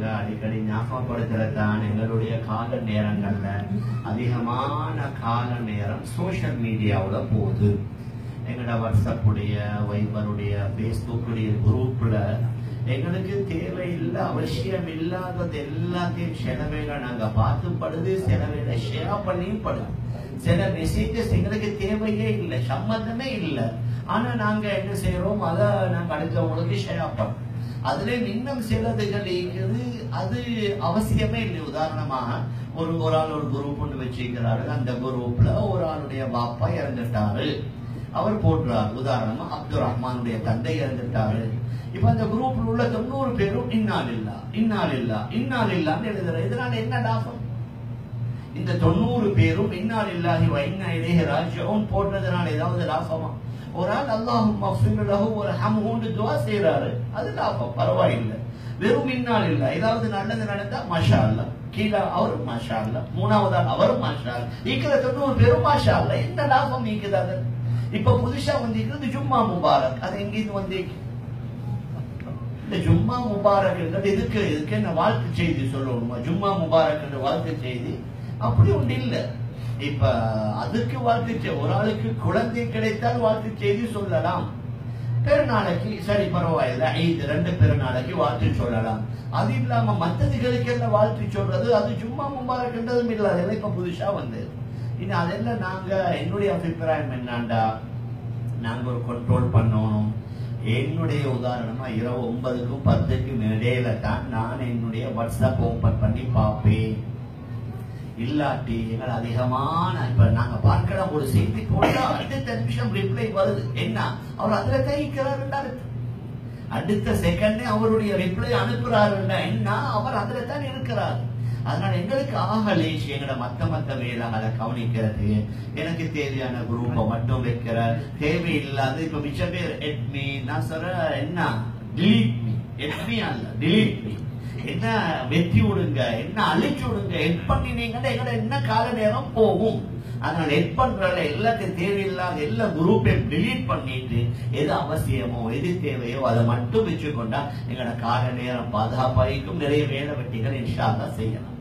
நாங்க அடிக்கடி ஞாபகப்படுத்துறதுதான் எங்களுடைய கால நேரங்கள்ல அதிகமான கால நேரம் சோசியல் மீடியாவில் போகுது. எங்களோட வாட்ஸ்அப்புடைய வைபருடைய ஃபேஸ்புக்குடைய குரூப்ல எங்களுக்கு தேவையில்லை அவசியம் இல்லாதது எல்லாத்தையும் செலவைகளை நாங்க பார்த்து படுது சில ஷேர் பண்ணியும் படுது சில மெசேஜஸ் எங்களுக்கு தேவையே இல்லை சம்மந்தமே இல்லை. ஆனா நாங்க என்ன செய்யறோம் அதை நாங்க அடுத்தவங்களுக்கு ஷேர் பண்றோம். அதுல இன்னும் சிலதுகள் இருக்குது அது அவசியமே இல்லை. உதாரணமா ஒரு ஒரு ஆள் ஒரு குரூப் ஒன்று வச்சிருக்கிறாரு அந்த குரூப்ல ஒரு ஆளுடைய பாப்பா இறந்துட்டாரு அவர் போடுறார் உதாரணமா அப்துல் ரஹ்மானுடைய தந்தை இறந்துட்டாரு. இப்ப அந்த குரூப்ல உள்ள தொண்ணூறு பேரும் இன்னால் இல்லா இன்னால் இல்லா இன்னால் இல்லான்னு எழுதுற இதனால என்ன லாபம் இந்த தொண்ணூறு பேரும் இன்னால் இல்லாஹி வைன்னா இலேஹி ராஜ்யவும் போடுறதுனால ஏதாவது லாபமா? ஒரு ஆள் அல்லாஹும் மஃபில்லஹு ஒரு ஹம்ஹுன்னு துவா செய்யறாரு அது லாபம் பரவாயில்லை. வெறும் இன்னால் இல்ல ஏதாவது நல்லது நடந்தா மாஷா அல்ல கீழே அவரும் மாஷா அல்ல மூணாவது ஆள் அவரும் மாஷா அல்ல இருக்கிற தொண்ணூறு பேரும் மாஷா அல்ல என்ன லாபம் நீக்குது அது? இப்ப புதுசா வந்திருக்கிறது ஜும்மா முபாரக் அது எங்கிருந்து வந்திருக்கு? இந்த ஜும்மா முபாரக் என்றது இதுக்கு இதுக்கு என்ன வாழ்த்து செய்தி சொல்லணுமா? ஜும்மா முபாரக் என்ற வாழ்த்து செய்தி அப்படி ஒன்று இல்லை. இப்ப அதுக்கு வாழ்த்து செய்- ஒரு ஆளுக்கு குழந்தை கிடைத்தால் வாழ்த்து செய்தி சொல்லலாம். பெருநாளைக்கு சரி பரவாயில்ல ஐந்து ரெண்டு பெருநாளைக்கு வாழ்த்து சொல்லலாம். அது இல்லாம மத்ததுகளுக்கு என்ன வாழ்த்து சொல்றது? அது சும்மா முபாரக்ன்றதும் இல்லை. அதெல்லாம் இப்ப புதுசா வந்து இனி அதெல்லாம் நாங்க என்னுடைய அபிப்பிராயம் என்னண்டா நாங்க ஒரு கண்ட்ரோல் பண்ணணும். என்னுடைய உதாரணமா இரவு ஒன்பதுக்கும் பத்துக்கும் இடையில தான் நான் என்னுடைய வாட்ஸ்அப் ஓபன் பண்ணி பார்ப்பேன். இல்லாட்டி எங்கள் அதிகமான இப்ப நாங்க பார்க்கலாம் ஒரு செய்தி போட்டா அடுத்த நிமிஷம் ரிப்ளை வருது. என்ன? அவர் அதுல கைக்கிறார் அடுத்த செகண்டே அவருடைய ரிப்ளை அனுப்புறாரு என்ன? அவர் அதுல தான் இருக்கிறார். அதனால எங்களுக்கு ஆக லேசி எங்களோட மத்த மத்த வேலைகளை கவனிக்கிறது. எனக்கு தேவையான குரூப்பை மட்டும் வைக்கிற தேவையில்லாத இப்ப மிச்ச பேர் எட்மி நான் சொல்ற என்ன டிலீட் மீ எட்மி அல்ல. டிலீட் மீ என்ன வெற்றி விடுங்க என்ன அழிச்சு விடுங்க ஹெட் பண்ணினீங்கன்னா எங்கட என்ன கால நேரம் போகும்? அதனால ஹெட் பண்றதுல எல்லாத்தையும் தேவையில்லாத எல்லா குரூப்பையும் டிலீட் பண்ணிட்டு எது அவசியமோ எது தேவையோ அதை மட்டும் வச்சுக்கொண்டா எங்களோட கால நேரம் பாதுகாப்பாய்க்கும் நிறைய வேலை வெட்டிகள் இன்ஷா தான் செய்யலாம்.